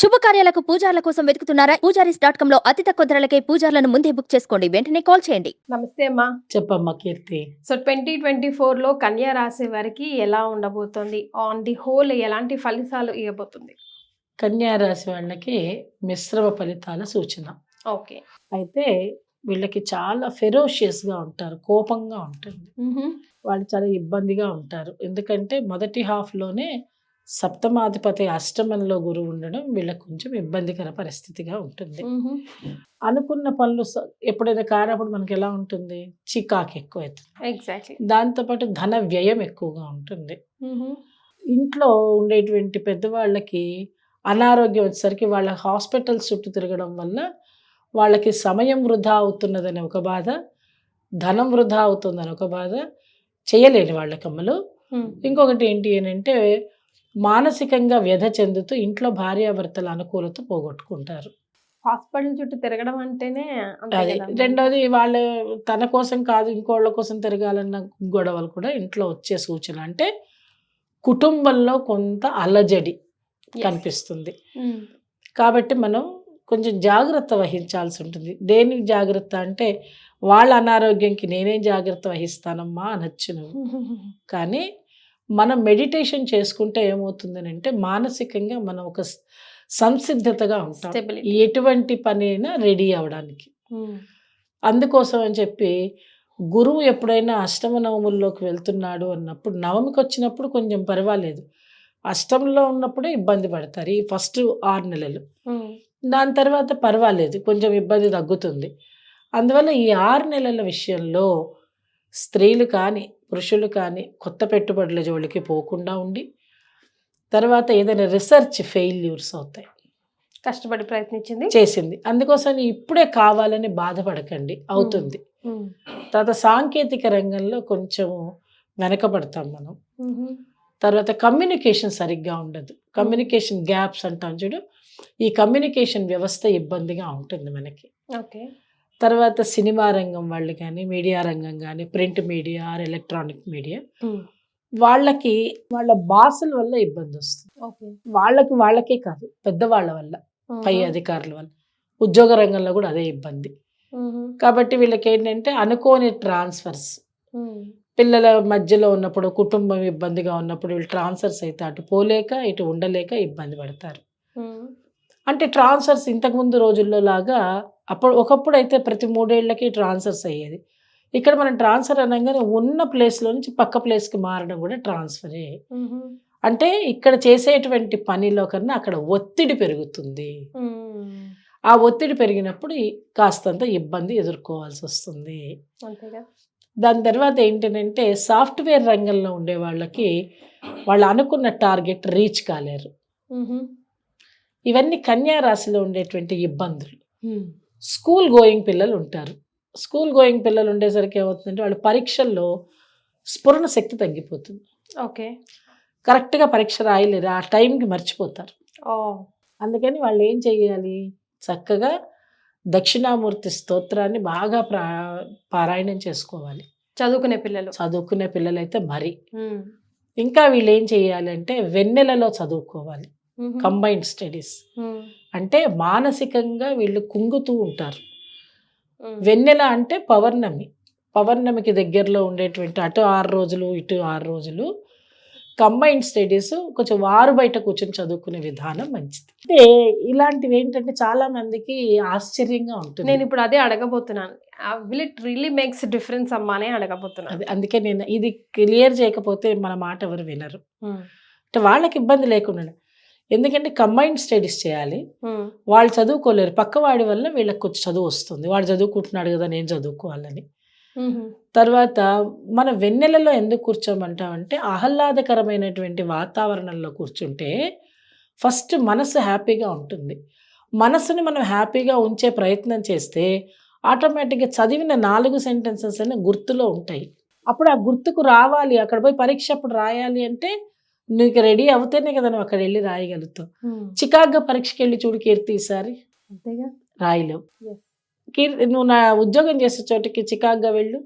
శుభకార్యాలకు పూజార్ల కోసం వెతుకుతున్నారా? పూజారీస్ డాట్ కామ్లో అతి తక్కువ ధరలకే పూజార్లను ముందే బుక్ చేసుకోండి. వెంటనే కాల్ చేయండి. నమస్తే అమ్మా. చెప్పమ్మా కీర్తి. సో ట్వంటీ ట్వంటీ ఫోర్లో కన్యా రాశి వారికి ఎలా ఉండబోతోంది? ఆన్ ది హోల్ ఎలాంటి ఫలితాలు ఇవ్వబోతుంది? కన్యా రాశి వాళ్ళకి మిశ్రమ ఫలితాల సూచన. ఓకే. అయితే వీళ్ళకి చాలా ఫెరోషియస్గా ఉంటారు కోపంగా ఉంటుంది. వాళ్ళు చాలా ఇబ్బందిగా ఉంటారు. ఎందుకంటే మొదటి హాఫ్లోనే సప్తమాధిపతి అష్టమంలో గురువు ఉండడం వీళ్ళకి కొంచెం ఇబ్బందికర పరిస్థితిగా ఉంటుంది. అనుకున్న పనులు ఎప్పుడైనా కానప్పుడు మనకి ఎలా ఉంటుంది? చికాకు ఎక్కువ అవుతుంది ఎగ్జాక్ట్లీ దాంతోపాటు ధన వ్యయం ఎక్కువగా ఉంటుంది. ఇంట్లో ఉండేటువంటి పెద్దవాళ్ళకి అనారోగ్యం వచ్చేసరికి వాళ్ళ హాస్పిటల్ చుట్టూ తిరగడం వల్ల వాళ్ళకి సమయం వృధా అవుతున్నదని ఒక బాధ ధనం వృధా అవుతుందని ఒక బాధ చేయలేని వాళ్ళ కమ్మలు ఇంకొకటి ఏంటి అని అంటే మానసికంగా వ్యధ చెందుతూ ఇంట్లో భార్యాభర్తల అనుకూలత పోగొట్టుకుంటారు హాస్పిటల్ చుట్టూ తిరగడం అంటేనే అది. రెండోది వాళ్ళ తన కోసం కాదు ఇంకోళ్ళ కోసం తిరగాలన్న గొడవలు కూడా ఇంట్లో వచ్చే సూచన అంటే కుటుంబంలో కొంత అలజడి. కనిపిస్తుంది. కాబట్టి మనం కొంచెం జాగ్రత్త వహించాల్సి ఉంటుంది దేని జాగ్రత్త అంటే వాళ్ళ అనారోగ్యంకి నేనేం జాగ్రత్త వహిస్తానమ్మా అనొచ్చు నువ్వు కానీ మనం మెడిటేషన్ చేసుకుంటే ఏమవుతుందని అంటే మానసికంగా మనం ఒక సంసిద్ధతగా ఉంటాం. ఎటువంటి పని అయినా రెడీ అవడానికి ఉమ్. అందుకోసం అని చెప్పి గురువు ఎప్పుడైనా అష్టమ నవముల్లోకి వెళ్తున్నాడు అన్నప్పుడు నవమికి వచ్చినప్పుడు కొంచెం పర్వాలేదు అష్టంలో ఉన్నప్పుడే ఇబ్బంది పడతారు ఈ ఫస్ట్ ఆరు నెలలు ఉమ్. దాని తర్వాత పర్వాలేదు కొంచెం ఇబ్బంది తగ్గుతుంది అందువల్ల ఈ ఆరు నెలల విషయంలో స్త్రీలు కానీ పురుషులు కానీ కొత్త పెట్టుబడుల జోలికి పోకుండా ఉండి తర్వాత ఏదైనా రీసెర్చ్ ఫెయిల్యూర్స్ అవుతాయి. కష్టపడి ప్రయత్నించింది? చేసింది. అందుకోసం ఇప్పుడే కావాలని బాధపడకండి. అవుతుంది. తర్వాత సాంకేతిక రంగంలో కొంచెం వెనకబడతాం మనం. తర్వాత కమ్యూనికేషన్ సరిగ్గా ఉండదు. కమ్యూనికేషన్ గ్యాప్స్ అంటాం చూడు. ఈ కమ్యూనికేషన్ వ్యవస్థ ఇబ్బందిగా ఉంటుంది మనకి. ఓకే. తర్వాత సినిమా రంగం వాళ్ళు కానీ మీడియా రంగం కానీ print media or electronic media um. వాళ్ళకి వాళ్ళ బాసుల వల్ల ఇబ్బంది వస్తుంది వాళ్ళకి వాళ్ళకే కాదు పెద్దవాళ్ళ వల్ల పై ఉమ్. అధికారుల వల్ల ఉద్యోగ రంగంలో కూడా అదే ఇబ్బంది ఉమ్. కాబట్టి వీళ్ళకి ఏంటంటే అనుకోని ట్రాన్స్ఫర్స్. పిల్లల మధ్యలో ఉన్నప్పుడు కుటుంబం ఇబ్బందిగా ఉన్నప్పుడు వీళ్ళు ట్రాన్స్ఫర్స్ అయితే అటు పోలేక ఇటు ఉండలేక ఇబ్బంది పడతారు. అంటే ట్రాన్స్ఫర్స్ ఇంతకుముందు రోజుల్లో లాగా అప్పుడు ఒకప్పుడు అయితే ప్రతి మూడేళ్ళకి ట్రాన్స్ఫర్స్ అయ్యేది ఇక్కడ మనం ట్రాన్స్ఫర్ అనగానే ఉన్న ప్లేస్లో నుంచి పక్క ప్లేస్కి మారడం కూడా ట్రాన్స్ఫరే. అంటే ఇక్కడ చేసేటువంటి పనిలో కన్నా అక్కడ ఒత్తిడి పెరుగుతుంది. ఆ ఒత్తిడి పెరిగినప్పుడు కాస్తంత ఇబ్బంది ఎదుర్కోవాల్సి వస్తుంది దాని తర్వాత ఏంటంటే సాఫ్ట్వేర్ రంగంలో ఉండే వాళ్ళకి వాళ్ళు అనుకున్న టార్గెట్ రీచ్ కాలేరు. ఇవన్నీ కన్యా రాశిలో ఉండేటువంటి ఇబ్బందులు. స్కూల్ గోయింగ్ పిల్లలు ఉంటారు. స్కూల్ గోయింగ్ పిల్లలు ఉండేసరికి ఏమవుతుందంటే వాళ్ళ పరీక్షల్లో స్ఫురణ శక్తి తగ్గిపోతుంది. ఓకే. కరెక్ట్గా పరీక్ష రాయలేరు. ఆ టైంకి మర్చిపోతారు. అందుకని వాళ్ళు ఏం చేయాలి చక్కగా దక్షిణామూర్తి స్తోత్రాన్ని బాగా ప్రా పారాయణం చేసుకోవాలి. చదువుకునే పిల్లలు. చదువుకునే పిల్లలైతే మరి. ఇంకా వీళ్ళు ఏం చేయాలంటే వెన్నెలలో చదువుకోవాలి. Combined studies. అంటే మానసికంగా వీళ్ళు కుంగుతూ ఉంటారు. వెన్నెల అంటే పౌర్ణమి పౌర్ణమికి దగ్గరలో ఉండేటువంటి అటు ఆరు రోజులు ఇటు ఆరు రోజులు. కంబైన్డ్ స్టడీస్ కొంచెం వారు బయట కూర్చొని చదువుకునే విధానం మంచిది. అంటే ఇలాంటివి ఏంటంటే చాలా మందికి ఆశ్చర్యంగా ఉంటుంది. నేను ఇప్పుడు అదే అడగబోతున్నాను. Will it really makes difference అమ్మా అని అడగబోతున్నాను. అది అందుకే నేను ఇది క్లియర్ చేయకపోతే మన మాట ఎవరు వినరు. అంటే వాళ్ళకి ఇబ్బంది లేకుండా ఎందుకంటే కంబైన్డ్ స్టడీస్ చేయాలి. వాళ్ళు చదువుకోలేరు. పక్క వాడి వల్ల వీళ్ళకి కొంచెం చదువు వస్తుంది. వాడు చదువుకుంటున్నాడు కదా నేను చదువుకోవాలని. తర్వాత మన వెన్నెలలో ఎందుకు కూర్చోమంటామంటే ఆహ్లాదకరమైనటువంటి వాతావరణంలో కూర్చుంటే ఫస్ట్ మనసు హ్యాపీగా ఉంటుంది. మనసుని మనం హ్యాపీగా ఉంచే ప్రయత్నం చేస్తే ఆటోమేటిక్గా చదివిన నాలుగు సెంటెన్సెస్ అయినా గుర్తులో ఉంటాయి. అప్పుడు ఆ గుర్తుకు రావాలి. అక్కడ పోయి పరీక్ష అప్పుడు రాయాలి అంటే నీకు రెడీ అవుతేనే కదా నువ్వు అక్కడ వెళ్ళి రాయగలుగుతావు. చికాగ్గా పరీక్షకి వెళ్ళి చూడు కీర్తి ఈసారి. రాయలేవు. కీర్తి నువ్వు నా ఉద్యోగం చేసే చోటికి చికాగ్గా వెళ్ళు.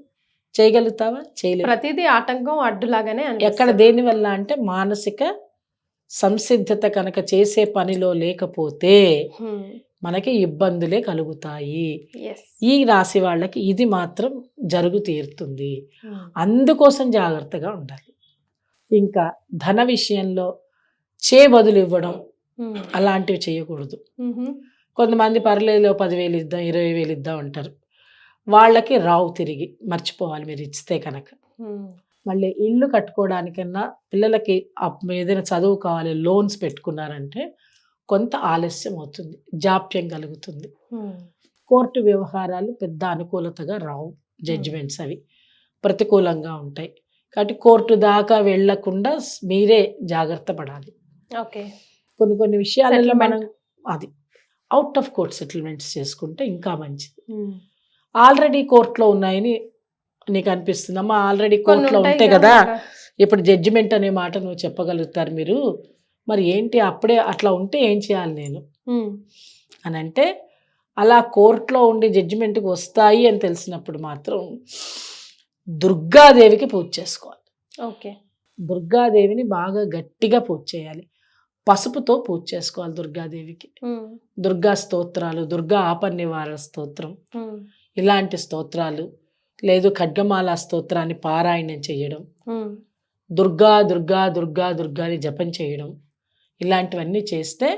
చేయగలుగుతావా? చేయలేవు. ప్రతిదీ ఆటంకం అడ్డులాగానే ఎక్కడ. దేని వల్ల అంటే మానసిక సంసిద్ధత కనుక చేసే పనిలో లేకపోతే మనకి ఇబ్బందులే కలుగుతాయి. ఈ రాశి వాళ్ళకి ఇది మాత్రం జరుగు తీరుతుంది. అందుకోసం జాగ్రత్తగా ఉండాలి. ఇంకా ధన విషయంలో చే బదులు ఇవ్వడం అలాంటివి చేయకూడదు. కొంతమంది పర్లేదు పదివేలు ఇద్దాం ఇరవై వేలు ఇద్దాం అంటారు. వాళ్ళకి రావు తిరిగి మర్చిపోవాలి మీరు ఇస్తే కనుక. మళ్ళీ ఇల్లు కట్టుకోవడానికన్నా పిల్లలకి ఏదైనా చదువు కావాలి లోన్స్ పెట్టుకున్నారంటే కొంత ఆలస్యం అవుతుంది జాప్యం కలుగుతుంది. కోర్టు వ్యవహారాలు పెద్ద అనుకూలతగా రావు జడ్జిమెంట్స్ అవి ప్రతికూలంగా ఉంటాయి. కాబట్టి కోర్టు దాకా వెళ్ళకుండా మీరే జాగ్రత్త పడాలి. ఓకే. కొన్ని కొన్ని విషయాలలో. మనం అది అవుట్ ఆఫ్ కోర్ట్ సెటిల్మెంట్స్ చేసుకుంటే ఇంకా మంచిది. ఆల్రెడీ కోర్టులో ఉన్నాయని నీకు అనిపిస్తుందమ్మా ఆల్రెడీ కొన్ని కోర్టులో ఉంటాయి కదా ఇప్పుడు జడ్జిమెంట్ అనే మాట నువ్వు చెప్పగలుగుతారు మీరు. మరి ఏంటి అప్పుడే అట్లా ఉంటే ఏం చేయాలి నేను? ఉమ్. అని అంటే అలా కోర్టులో ఉండి జడ్జిమెంట్కి వస్తాయి అని తెలిసినప్పుడు మాత్రం దుర్గాదేవికి పూజ చేసుకోవాలి ఓకే దుర్గాదేవిని బాగా గట్టిగా పూజ చేయాలి పసుపుతో పూజ చేసుకోవాలి దుర్గాదేవికి. దుర్గా స్తోత్రాలు దుర్గా ఆపన్ నివారణ స్తోత్రం. ఇలాంటి స్తోత్రాలు లేదు ఖడ్గమాల స్తోత్రాన్ని పారాయణం చేయడం. దుర్గా దుర్గా దుర్గా దుర్గా అని జపం చేయడం ఇలాంటివన్నీ చేస్తే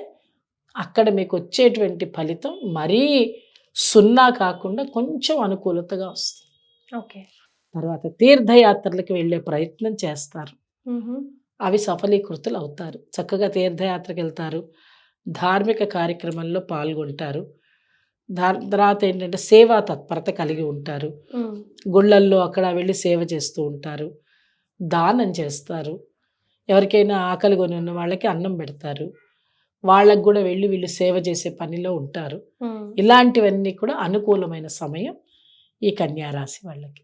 అక్కడ మీకు వచ్చేటువంటి ఫలితం మరీ సున్నా కాకుండా కొంచెం అనుకూలతగా వస్తుంది ఓకే తర్వాత తీర్థయాత్రలకు వెళ్ళే ప్రయత్నం చేస్తారు. అవి సఫలీకృతులు అవుతారు. చక్కగా తీర్థయాత్రకు వెళ్తారు. ధార్మిక కార్యక్రమంలో పాల్గొంటారు. తర్వాత ఏంటంటే సేవా తత్పరత కలిగి ఉంటారు. గుళ్ళల్లో అక్కడ వెళ్ళి సేవ చేస్తూ ఉంటారు. దానం చేస్తారు. ఎవరికైనా ఆకలి కొని ఉన్న వాళ్ళకి అన్నం పెడతారు. వాళ్ళకు కూడా వెళ్ళి వీళ్ళు సేవ చేసే పనిలో ఉంటారు. ఇలాంటివన్నీ కూడా అనుకూలమైన సమయం ఈ కన్యా రాశి వాళ్ళకి.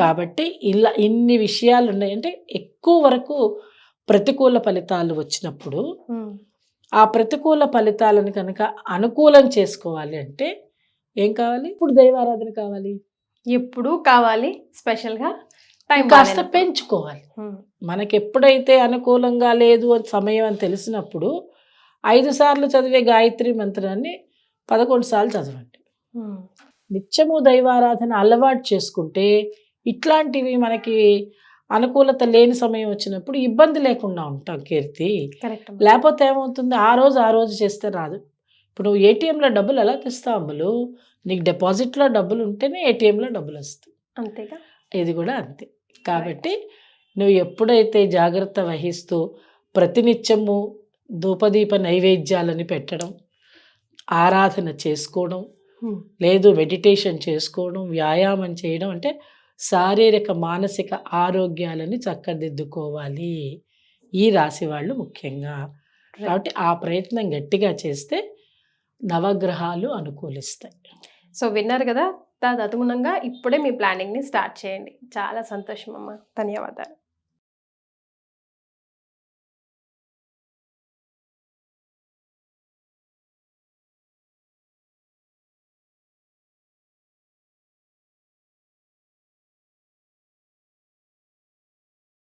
కాబట్టి ఇలా ఇన్ని విషయాలు ఉన్నాయి అంటే ఎక్కువ వరకు ప్రతికూల ఫలితాలు వచ్చినప్పుడు. ఆ ప్రతికూల ఫలితాలను కనుక అనుకూలం చేసుకోవాలి అంటే ఏం కావాలి? ఇప్పుడు దైవారాధన కావాలి. ఎప్పుడు కావాలి స్పెషల్గా టైం కాస్త పెంచుకోవాలి. మనకి ఎప్పుడైతే అనుకూలంగా లేదు అని సమయం అని తెలిసినప్పుడు ఐదు సార్లు చదివే గాయత్రి మంత్రాన్ని పదకొండు సార్లు చదవండి. నిత్యము దైవారాధన అలవాటు చేసుకుంటే ఇట్లాంటివి మనకి అనుకూలత లేని సమయం వచ్చినప్పుడు ఇబ్బంది లేకుండా ఉంటాం కీర్తి. లేకపోతే ఏమవుతుంది? ఆ రోజు ఆ రోజు చేస్తే రాదు. ఇప్పుడు నువ్వు ఏటీఎంలో డబ్బులు ఎలా తెస్తావు అమ్ములు నీకు డిపాజిట్లో డబ్బులు ఉంటేనే ఏటీఎంలో డబ్బులు వస్తాయి అంతేగా? ఇది కూడా అంతే. కాబట్టి నువ్వు ఎప్పుడైతే జాగ్రత్త వహిస్తూ ప్రతినిత్యము ధూపదీప నైవేద్యాలని పెట్టడం ఆరాధన చేసుకోవడం. లేదు మెడిటేషన్ చేసుకోవడం వ్యాయామం చేయడం అంటే శారీరక మానసిక ఆరోగ్యాలని చక్కదిద్దుకోవాలి. ఈ రాశి వాళ్ళు ముఖ్యంగా. కాబట్టి ఆ ప్రయత్నం గట్టిగా చేస్తే నవగ్రహాలు అనుకూలిస్తాయి. సో విన్నారు కదా? తదనుగుణంగా ఇప్పుడే మీ ప్లానింగ్ని స్టార్ట్ చేయండి. చాలా సంతోషం అమ్మా. ధన్యవాదాలు.